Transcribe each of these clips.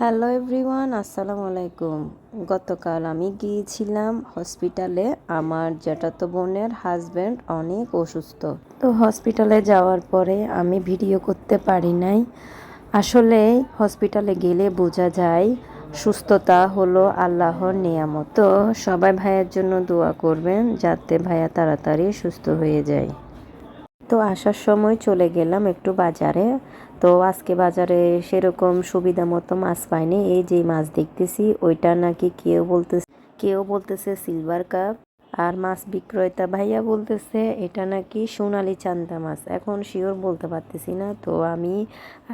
Hello everyone, আসসালামু আলাইকুম। গতকাল আমি গিয়েছিলাম হসপিটালে। আমার জ্যাঠাতো বোনের হাজব্যান্ড অনেক অসুস্থ। তো হসপিটালে যাওয়ার পরে আমি ভিডিও করতে পারি নাই। আসলে হসপিটালে গেলে বোঝা যায়, সুস্থতা হলো আল্লাহর নিয়ামত। তো সবাই ভাইয়ের জন্য দোয়া করবেন যাতে ভাইয়া তাড়াতাড়ি সুস্থ হয়ে যায়। তো আসার সময় চলে গেলাম একটু বাজারে। তো আজকে বাজারে সেরকম সুবিধা মতো মাছ পাইনি। এই যে মাছ দেখতেছি, ওইটা নাকি কেউ বলতেছে কেউ বলতেছে সিলভার কাপ আর মাছ বিক্রেতা ভাইয়া বলতেছে, এটা নাকি সোনালি চান্দা মাছ। এখন শিওর বলতে পারতেছি না। তো আমি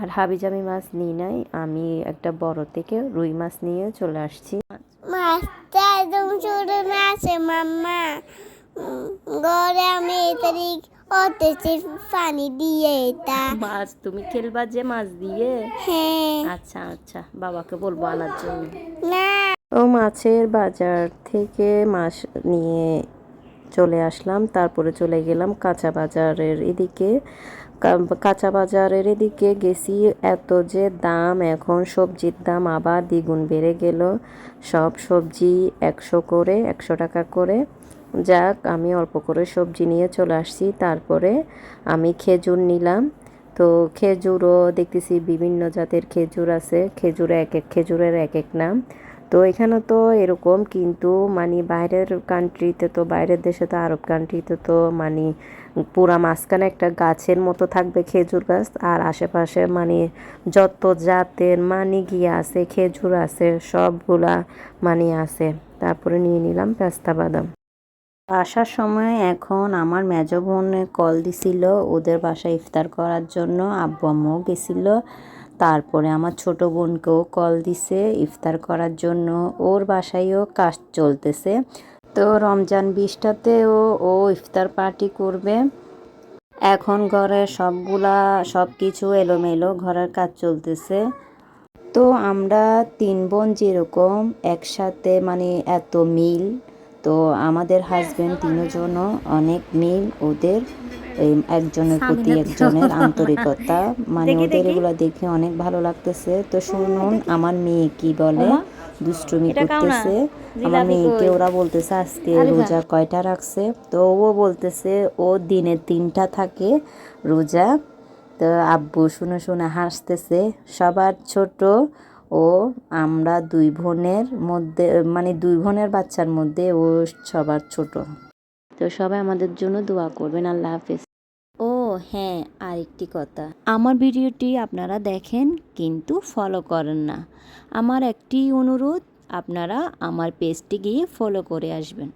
আর হাবিজামি মাছ নিই নাই। আমি একটা বড় থেকে রুই মাছ নিয়ে চলে আসছি। মাছটা একদম ছোট মাম্মা। ঘরে আমি এতারিখ অতেছি পানি দিয়ে এটা। মাছ তুমি খেলবা যে মাছ দিয়ে? হ্যাঁ। আচ্ছা আচ্ছা বাবাকে বলব আনার জন্য। না। ও মাছের বাজার থেকে মাছ নিয়ে চলে আসলাম, তারপরে চলে গেলাম কাঁচা বাজারের এদিকে। কাঁচা বাজারের এদিকে গেছি, এত যে দাম, এখন সবজির দাম আবার দ্বিগুণ বেড়ে গেল। সব সবজি একশো করে, একশো টাকা করে। যাক, আমি অল্প করে সবজি নিয়ে চলে আসছি, তারপরে আমি খেজুর নিলাম। তো খেজুরও দেখতেছি বিভিন্ন জাতের খেজুর আছে, খেজুরে এক এক, খেজুরের এক এক নাম। তো এখানে তো এরকম কিন্তু মানে বাইরের কান্ট্রিতে তো বাইরের দেশে তো, আরব কান্ট্রিতে তো মানে পুরা মাঝখানে একটা গাছের মতো থাকবে খেজুর গাছ আর আশেপাশে মানে যত জাতের মানে গিয়ে আছে, খেজুর আছে, সবগুলা মানে আছে। তারপরে নিয়ে নিলাম পেস্তা বাদাম। আসার সময় এখন আমার মেজ বোন কল দিছিল ওদের বাসায় ইফতার করার জন্য, আব্বু আম্মুও গেছিল। তারপরে আমার ছোট বোনকেও কল দিছে ইফতার করার জন্য। ওর বাসায়ও কাজ চলতেছে। তো রমজান বিশটাতেও ও ইফতার পার্টি করবে। এখন ঘরে সবগুলা সব কিছু এলোমেলো ঘরের কাজ চলতেছে। তো আমরা তিন বোন যেরকম, একসাথে মানে এত মিল তো আমাদের হাজবেন্ড তিনজনও অনেক মিল ওদের একজনের প্রতি একজনের আন্তরিকতা। মানে ওদের এগুলো দেখে অনেক ভালো লাগতেছে। তো শুনুন আমার মেয়ে কি বলে? দুষ্টুমি করতেছে। আমার মেয়েকে ওরা বলতেছে আজকে রোজা কয়টা রাখছে? তো ও বলতেছে ও দিনে তিনটা থাকে রোজা। তো আব্বু শুনে শুনে হাসতেছে সবার ছোট ও আমরা দুই বোনের মধ্যে মানে দুই বোনের বাচ্চার মধ্যে ও সবার ছোট। তো সবাই আমাদের জন্য দোয়া করবেন, আল্লাহ হাফেজ। ও হ্যাঁ আরেকটি কথা। আমার ভিডিওটি আপনারা দেখেন কিন্তু ফলো করেন না। আমার একটি অনুরোধ, আপনারা আমার পেজটি গিয়ে ফলো করে আসবেন।